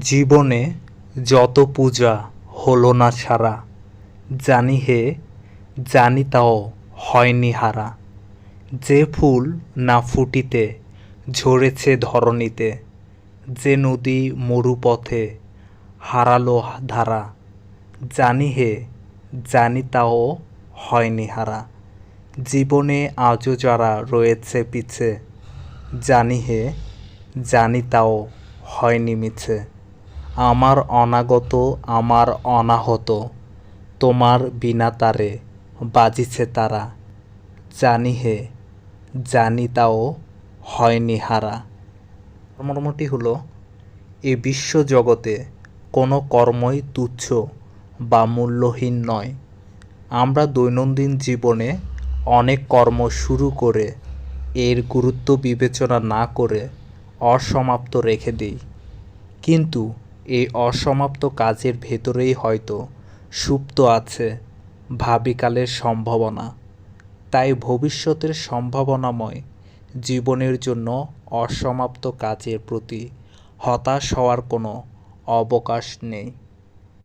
জীবনে যত পূজা হলো না সারা, জানি হে, জানি তাও হয়নি হারা। যে ফুল না ফুটিতে, ঝরেছে ধরণীতে, যে নদী মরুপথে হারালো ধারা, জানি হে, জানি তাও হয়নি হারা। জীবনে আজও যারা রয়েছে পিছে, জানি হে, জানি তাও হয়নি মিছে। আমার অনাগত, আমার অনাহত। তোমার বিনা তারে বাজিছে তারা। জানি হে, জানি তাও হয়নি হারা। মর্মটি হলো, এ বিশ্ব জগতে কোনো কর্মই তুচ্ছ বা মূল্যহীন নয়। আমরা দৈনন্দিন জীবনে অনেক কর্ম শুরু করে এর গুরুত্ব বিবেচনা না করে অসমাপ্ত রেখে দিই। কিন্তু এই অসমাপ্ত কাজের ভেতরেই হয়তো সুপ্ত আছে ভাবিকালের সম্ভাবনা। তাই ভবিষ্যতের সম্ভাবনাময় জীবনের জন্য অসমাপ্ত কাজের প্রতি হতাশ হওয়ার কোনো অবকাশ নেই।